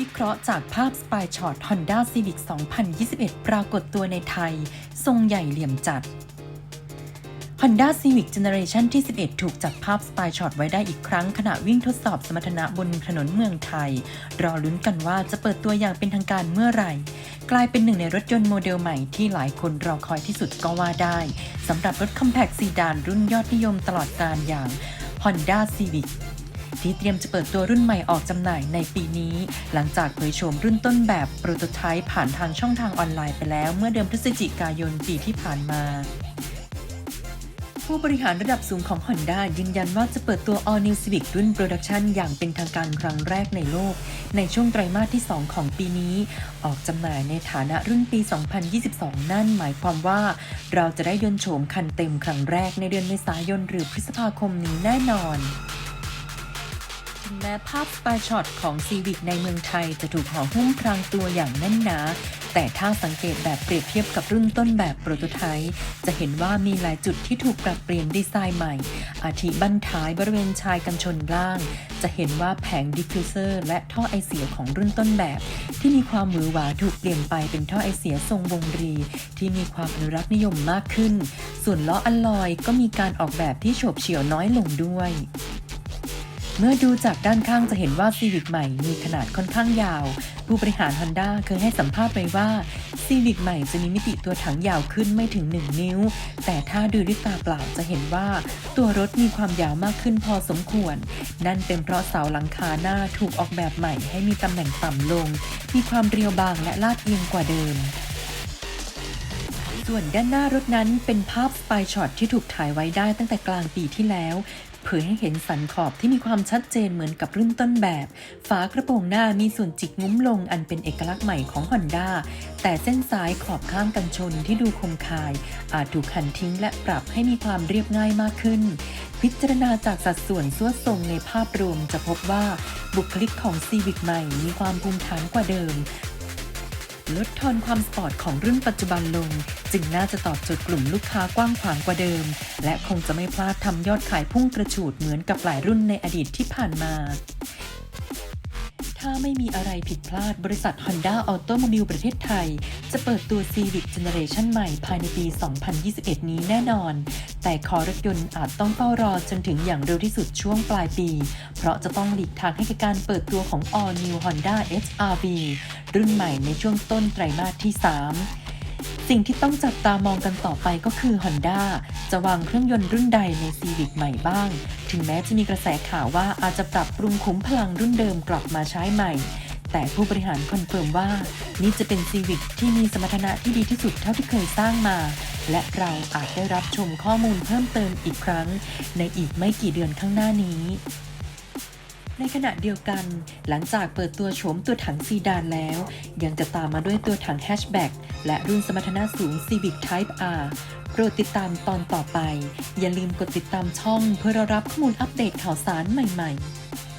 วิเคราะห์จากภาพ Spy Shot Honda Civic 2021 ปรากฏตัวในไทย ทรงใหญ่เหลี่ยมจัด Honda Civic Generation ที่ 11 ถูกจับภาพ Spy Shot ไว้ได้อีกครั้ง ขณะวิ่งทดสอบสมรรถนะบนถนนเมืองไทย รอลุ้นกันว่าจะเปิดตัวอย่างเป็นทางการเมื่อไหร่ กลายเป็นหนึ่งในรถยนต์โมเดลใหม่ที่หลายคนรอคอยที่สุดก็ว่าได้สำหรับรถ Compact Sedan รุ่นยอดนิยมตลอดกาลอย่าง Honda Civic ที่เตรียมจะเปิดตัวรุ่นใหม่ออกจำหน่ายในปีนี้ หลังจากเผยโฉมรุ่นต้นแบบโปรโตไทป์ผ่านทางช่องทางออนไลน์ไปแล้วเมื่อเดือนพฤศจิกายนปีที่ผ่านมาผู้บริหารระดับสูงของ Honda ยืนยันว่าจะเปิดตัว All New Civic รุ่น Production อย่างเป็นทางการครั้งแรกในโลก ในช่วงไตรมาสที่ 2 ของปีนี้ ออกจำหน่ายในฐานะรุ่นปี 2022 นั่นหมายความว่า เราจะได้ยนต์โฉมคันเต็มครั้งแรกในเดือนเมษายนหรือพฤษภาคมนี้แน่นอน แม้ภาพสปายช็อตของ Civic ในเมืองไทยจะถูกห่อหุ้มพรางตัวอย่างแน่นหนา แต่ถ้าสังเกตแบบเปรียบเทียบกับรุ่นต้นแบบโปรโตไทป์จะเห็นว่ามีหลายจุดที่ถูกปรับเปลี่ยนดีไซน์ใหม่ อาทิบั้นท้ายบริเวณชายกันชนล่าง จะเห็นว่าแผงดิฟฟิวเซอร์และท่อไอเสียของรุ่นต้นแบบ ที่มีความหวือหวาถูกเปลี่ยนไปเป็นท่อไอเสียทรงวงรี ที่มีความอนุรักษ์นิยมมากขึ้น ส่วนล้ออัลลอยก็มีการออกแบบที่โฉบเฉี่ยวน้อยลงด้วย เมื่อดูจากด้านข้างจะเห็นว่า Civic ใหม่มีขนาดค่อนข้างยาว ผู้บริหาร Honda เคยให้สัมภาษณ์ไปว่า Civic ใหม่จะมีมิติตัวถังยาวขึ้นไม่ถึง 1 นิ้ว แต่ถ้าดูด้วยตาเปล่าจะเห็นว่า ตัวรถมีความยาวมากขึ้นพอสมควร นั่นเป็นเพราะเสาหลังคาหน้าถูกออกแบบใหม่ให้มีตำแหน่งต่ำลง มีความเรียวบางและลาดเอียงกว่าเดิมส่วนด้านหน้ารถนั้นเป็นภาพสปายช็อตที่ถูกถ่ายไว้ได้ตั้งแต่กลางปีที่แล้ว เผยให้เห็นสันขอบที่มีความชัดเจนเหมือนกับรุ่นต้นแบบ ฝากระโปรงหน้ามีส่วนจิกงุ้มลงอันเป็นเอกลักษณ์ใหม่ของ Honda แต่เส้นซ้ายขอบข้างกันชนที่ดูคมคาย อาจถูกขันทิ้งและปรับให้มีความเรียบง่ายมากขึ้น พิจารณาจากสัดส่วนส่วนทรงในภาพรวมจะพบว่าบุคลิกของ Civic ใหม่มีความภูมิฐานกว่าเดิม ลดทอนความสปอร์ตของรุ่นปัจจุบันลง จึงน่าจะตอบโจทย์กลุ่มลูกค้ากว้างขวางกว่าเดิม และคงจะไม่พลาดทำยอดขายพุ่งกระฉูดเหมือนกับหลายรุ่นในอดีตที่ผ่านมาถ้า ไม่มีอะไรผิดพลาดบริษัท Honda Automobile ประเทศไทย จะเปิดตัว Civic Generation ใหม่ภายในปี 2021 นี้แน่นอน แต่คอรถยนต์อาจต้องเฝ้ารอจนถึงอย่างเร็วที่สุดช่วงปลายปี เพราะจะต้องหลีกทางให้กับการเปิดตัวของ All New Honda HR-V รุ่นใหม่ในช่วงต้นไตรมาสที่ 3 สิ่งที่ต้องจับตามองกันต่อไปก็คือ Honda จะวางเครื่องยนต์รุ่นใดใน Civic ใหม่บ้าง ถึงแม้จะมีกระแสข่าวว่าอาจจะปรับปรุงคุ้มพลังรุ่นเดิมกลับมาใช้ใหม่ แต่ผู้บริหารคอนเฟิร์มว่า นี่จะเป็น Civic ที่มีสมรรถนะที่ดีที่สุดเท่าที่เคยสร้างมา และเราอาจได้รับชมข้อมูลเพิ่มเติมอีกครั้ง ในอีกไม่กี่เดือนข้างหน้านี้ ในขณะเดียวกัน หลังจากเปิดตัวโฉมตัวถังซีดานแล้ว ยังจะตามมาด้วยตัวถังแฮชแบ็กและรุ่นสมรรถนะสูง Civic Type R โปรดติดตามตอนต่อไป อย่าลืมกดติดตามช่องเพื่อรับข้อมูลอัปเดตข่าวสารใหม่ ๆ